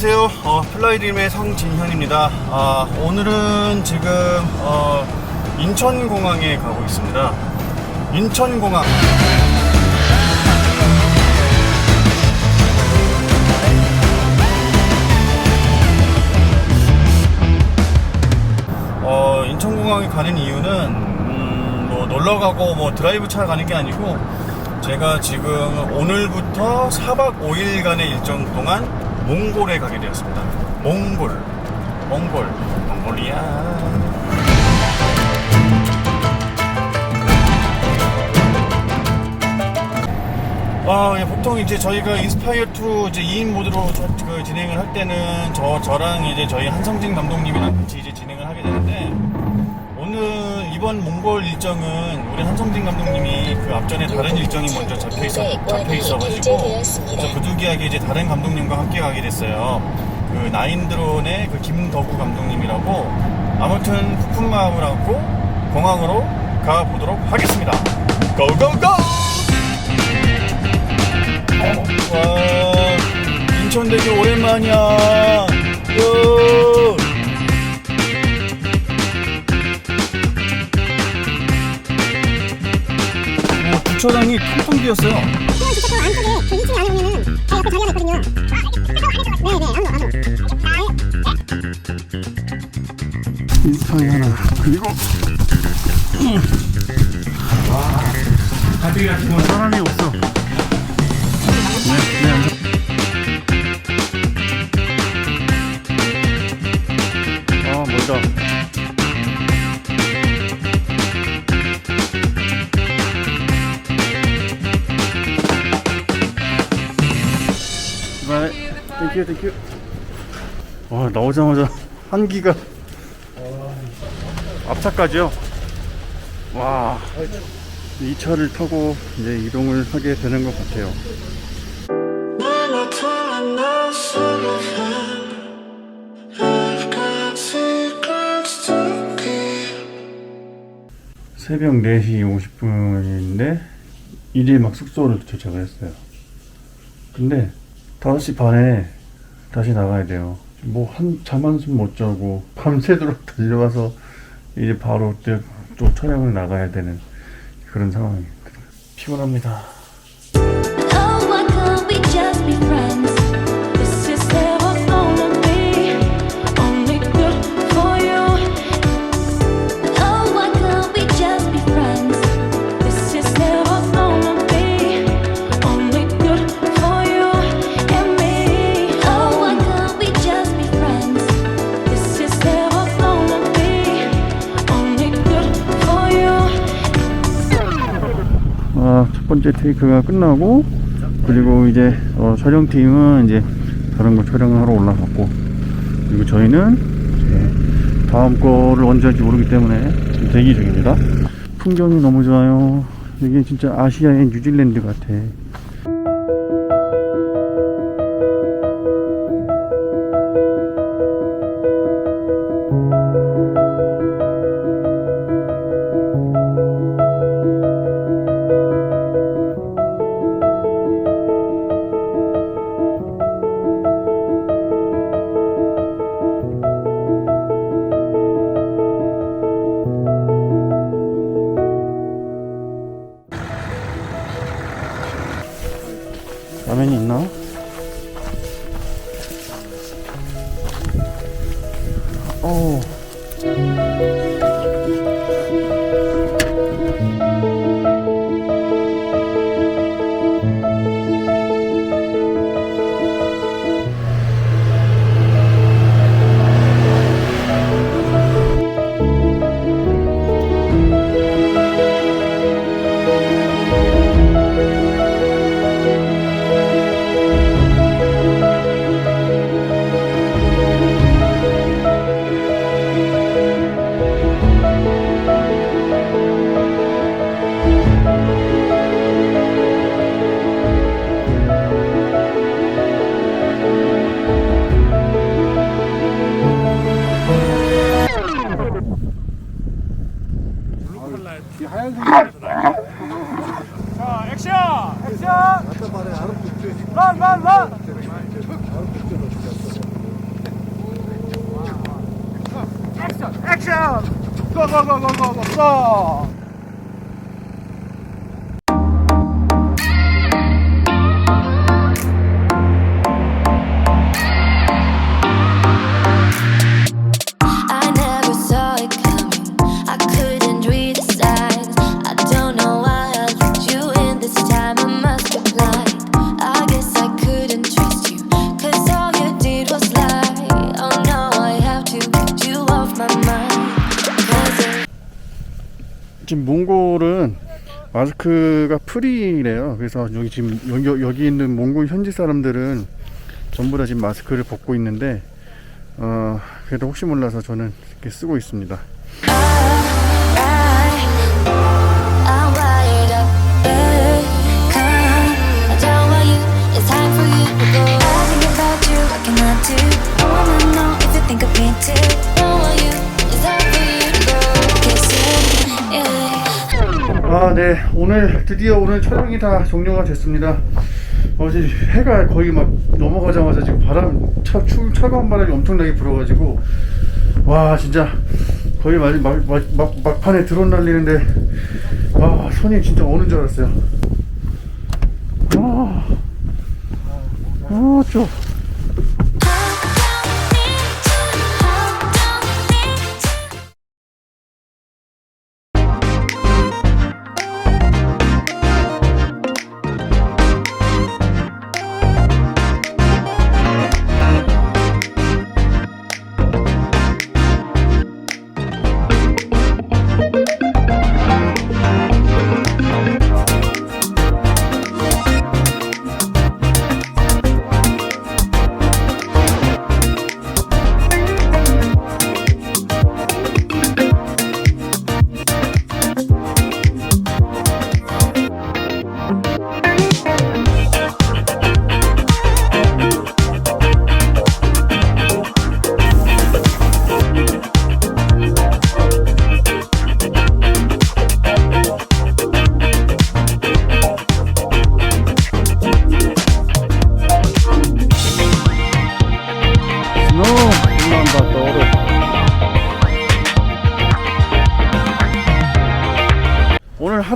안녕하세요. 어, 플라이드림의 성진현입니다. 아, 오늘은 지금 어, 인천공항에 가고 있습니다. 인천공항. 어, 인천공항에 가는 이유는 음, 뭐 놀러 가고 뭐 드라이브 차 가는 게 아니고 제가 지금 오늘부터 4박 5일간의 일정 동안 몽골에 가게 되었습니다. 몽골, 몽골, 몽골이야. 아, 예, 보통 이제 저희가 인스파이어 2 이제 2인 모드로 저- 그 진행을 할 때는 저 저랑 이제 저희 한성진 감독님이랑 같이 이제 진행을 하게 되는데 이번 몽골 일정은 우리 한성진 감독님이 그 앞전에 다른 일정이 먼저 잡혀 있어 잡혀 있어가지고 저 부득이하게 이제 다른 감독님과 함께 가게 됐어요. 그 나인드론의 그 김덕우 감독님이라고 아무튼 부푼 마음을 안고 공항으로 가 보도록 하겠습니다. 고고고! 와, 인천 되게 오랜만이야. 요. 주차장이 텅텅 비었어요. 그냥 주차장 안쪽에 그 2층에 안에 오면은 제 옆에 자리가 있거든요. 네네, 안으로, 안으로. 인스타이 하나 그리고 와 사람이 없어. 네, 네, 땡큐 땡큐. 와 나오자마자 한기가 앞차까지요. 와, 이 차를 타고 이제 이동을 하게 되는 것 같아요. 새벽 4시 50분인데 이제 막 숙소를 도착을 했어요. 근데 5시 반에 다시 나가야 돼요. 뭐 한 잠 한숨 못 자고 밤새도록 달려와서 이제 바로 또, 또 촬영을 나가야 되는 그런 상황입니다. 피곤합니다. 번째 테이크가 끝나고 그리고 이제 어, 촬영팀은 이제 다른 거 촬영하러 올라갔고 그리고 저희는 다음 거를 언제 할지 모르기 때문에 대기 중입니다. 풍경이 너무 좋아요. 여기 진짜 아시아의 뉴질랜드 같아. 어. 하얀색. 자, 액션! 액션! 런, 런, 런! 아름 국제로 죽였어. 액션! 고고고고고고! 지금 몽골은 마스크가 프리래요. 그래서 여기 지금 여기, 여기 있는 몽골 현지 사람들은 전부 다 지금 마스크를 벗고 있는데 어 그래도 혹시 몰라서 저는 이렇게 쓰고 있습니다. 네. 오늘 드디어 오늘 촬영이 다 종료가 됐습니다. 어제 해가 거의 막 넘어가자마자 지금 바람 차가운 바람이 엄청나게 불어가지고 와 진짜 거의 막, 막, 막, 막, 막판에 드론 날리는데 와 손이 진짜 오는 줄 알았어요. 아, 아, 좀.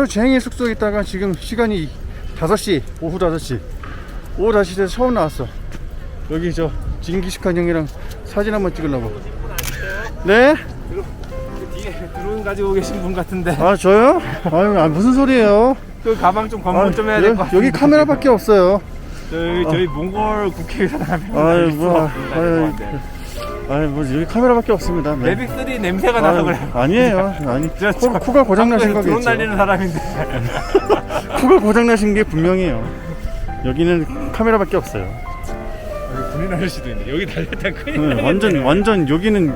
하루 종일 숙소에 있다가 지금 시간이 5시 오후 5시. 오후 5시에 처음 나왔어. 여기 저 징기스칸 형이랑 사진 한번 찍으려고. 네? 뒤에 드론 가지고 계신 분 같은데. 아 저요? 아유 아, 무슨 소리예요? 그 가방 좀 검문 아, 좀 해야 여- 될것 같아요 여기 카메라밖에 없어요. 저희, 저희 몽골 국회의사당 한명 아유 있을 것뭐 같은데. 아유, 아유 뭐 여기 카메라밖에 없습니다 네. 레빅3 냄새가 나서 그래 요 아니에요 아니 저- 코, 코가 고장나신 한국에서 드론 거겠죠 날리는 사람인데 코가 고장나신 게 분명해요. 여기는 카메라밖에 없어요. 불이 날 수도 있는데 여기 달렸다 큰일 네, 완전 완전 여기는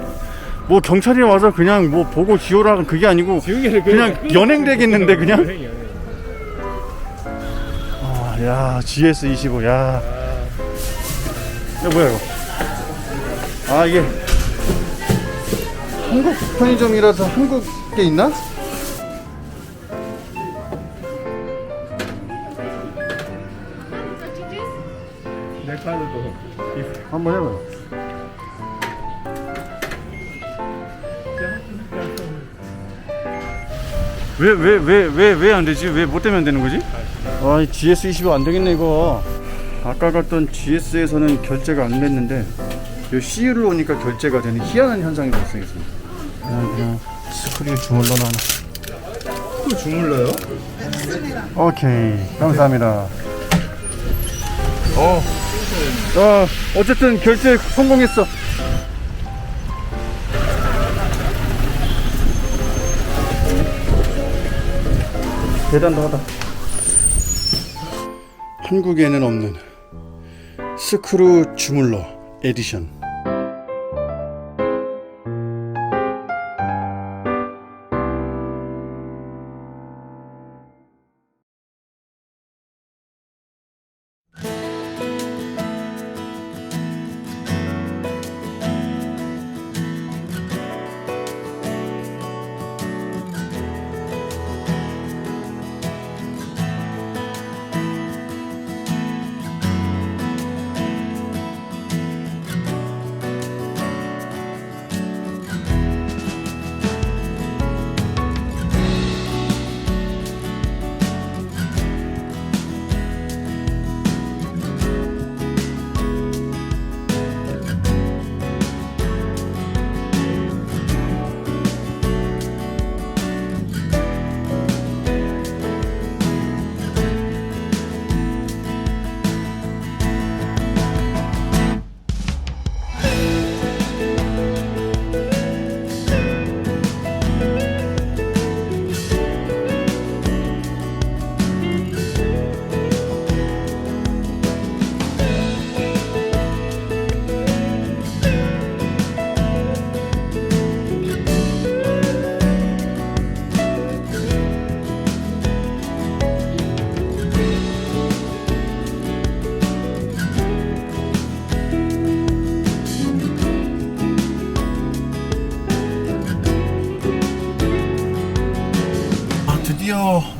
뭐 경찰이 와서 그냥 뭐 보고 지호라 그게 아니고 그냥 연행되겠는데 그냥. 아, 야 GS 25, 야. 이거 뭐야 이거? 아 이게 한국 편의점이라서 한국에 있나? 한번 해봐요. 왜 왜 왜 왜 왜 안 되지? 왜 못 되면 안 되는 거지? 아, 이 GS25 안 되겠네 이거. 아까 갔던 GS에서는 결제가 안 됐는데 이 CU를 오니까 결제가 되는 희한한 현상이 발생했습니다. 그냥 그냥 스크류 주물러 놔. 또 주물러요? 오케이, 감사합니다. 어 어, 어쨌든 결제 성공했어. 대단도 하다. 한국에는 없는 스크루 주물러 에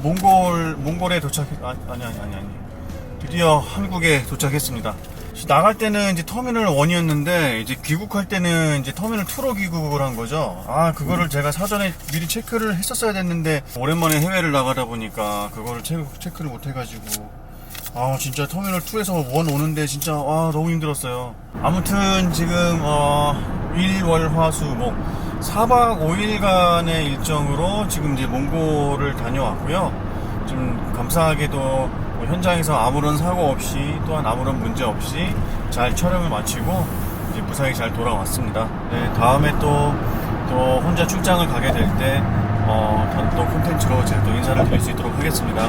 몽골 몽골에 도착 아, 아니 아니 아니 아니 드디어 한국에 도착했습니다. 나갈 때는 이제 터미널 1이었는데 이제 귀국할 때는 이제 터미널 2로 귀국을 한 거죠. 아 그거를 제가 사전에 미리 체크를 했었어야 됐는데 오랜만에 해외를 나가다 보니까 그거를 체크, 체크를 못 해가지고 아 진짜 터미널 2에서 원 오는데 진짜 아 너무 힘들었어요. 아무튼 지금 어 일월화수목 4박 5일간의 일정으로 지금 이제 몽골을 다녀왔고요. 좀 감사하게도 뭐 현장에서 아무런 사고 없이 또한 아무런 문제 없이 잘 촬영을 마치고 이제 무사히 잘 돌아왔습니다. 네, 다음에 또, 또 혼자 출장을 가게 될 때, 어, 또 콘텐츠로 제가 또 인사를 드릴 수 있도록 하겠습니다.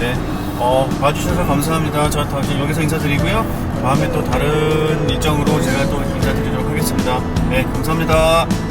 네, 어, 봐주셔서 감사합니다. 저 다시 여기서 인사드리고요. 다음에 또 다른 일정으로 제가 또 인사드리도록 하겠습니다. 네, 감사합니다.